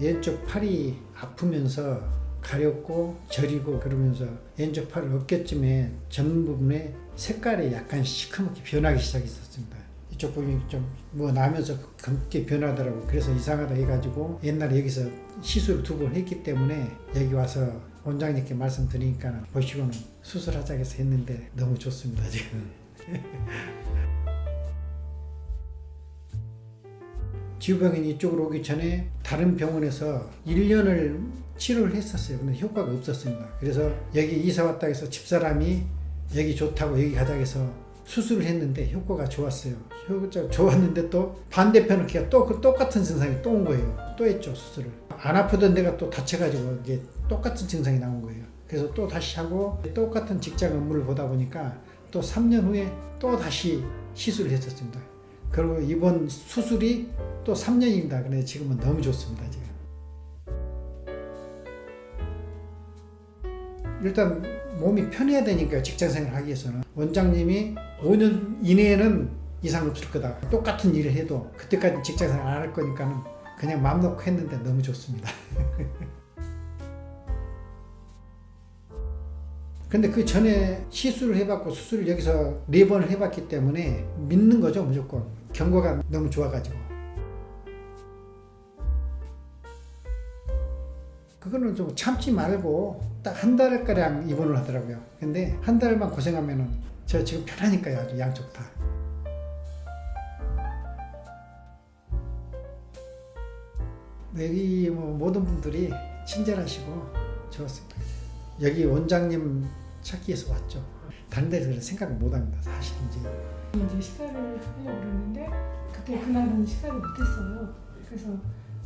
왼쪽 팔이 아프면서 가렵고 저리고 그러면서 왼쪽 팔 어깨쯤에 전 부분에 색깔이 약간 시커멓게 변하기 시작했었습니다. 이쪽 부분이 좀 뭐 나면서 검게 변하더라고. 그래서 이상하다 해가지고 옛날에 여기서 시술을 두번 했기 때문에 여기 와서 원장님께 말씀드리니까 보시고는 수술하자 해서 했는데 너무 좋습니다 지금. 지우병이 이쪽으로 오기 전에 다른 병원에서 1년을 치료를 했었어요. 근데 효과가 없었습니다. 그래서 여기 이사 왔다 해서 집사람이 여기 좋다고 여기 가자 해서 수술을 했는데 효과가 좋았어요. 효과가 좋았는데 또 반대편은 걔가 또 그 똑같은 증상이 또 온 거예요. 또 했죠 수술을. 안 아프던 데가 또 다쳐가지고 이게 똑같은 증상이 나온 거예요. 그래서 또 다시 하고 똑같은 직장 업무를 보다 보니까 또 3년 후에 또 다시 시술을 했었습니다. 그리고 이번 수술이 또 3년입니다. 근데 지금은 너무 좋습니다. 지금. 일단 몸이 편해야 되니까 직장생활 하기 위해서는 원장님이 5년 이내에는 이상 없을 거다. 똑같은 일을 해도 그때까지 직장생활 안 할 거니까는 그냥 마음 놓고 했는데 너무 좋습니다. 근데 그 전에 시술을 해봤고 수술을 여기서 네 번을 해봤기 때문에 믿는 거죠 무조건. 경과가 너무 좋아가지고. 그거는 좀 참지 말고 딱 한 달가량 입원을 하더라고요. 근데 한 달만 고생하면은 저 지금 편하니까요 아주 양쪽 다. 여기 뭐 모든 분들이 친절하시고 좋았습니다 여기 원장님 찾기 위해서 왔죠. 다른 데서는 생각을 못 합니다. 사실 이제. 이제 식사를 하려고 그랬는데 그때 그날은 식사를 못했어요. 그래서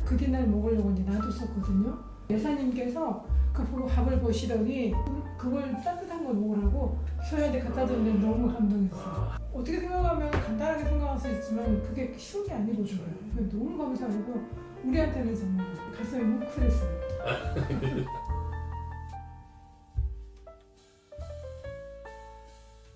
그 뒤날 먹으려고 이제 놔뒀었거든요. 여사님께서 그 보고 밥을 보시더니 그걸 따뜻한 걸 먹으라고 저희한테 갖다 줬는데 너무 감동했어요. 어떻게 생각하면 간단하게 생각할 수 있지만 그게 쉬운 게 아니거든요. 그게 너무 감사하고 우리한테는 정말 가슴이 뭉클했어요.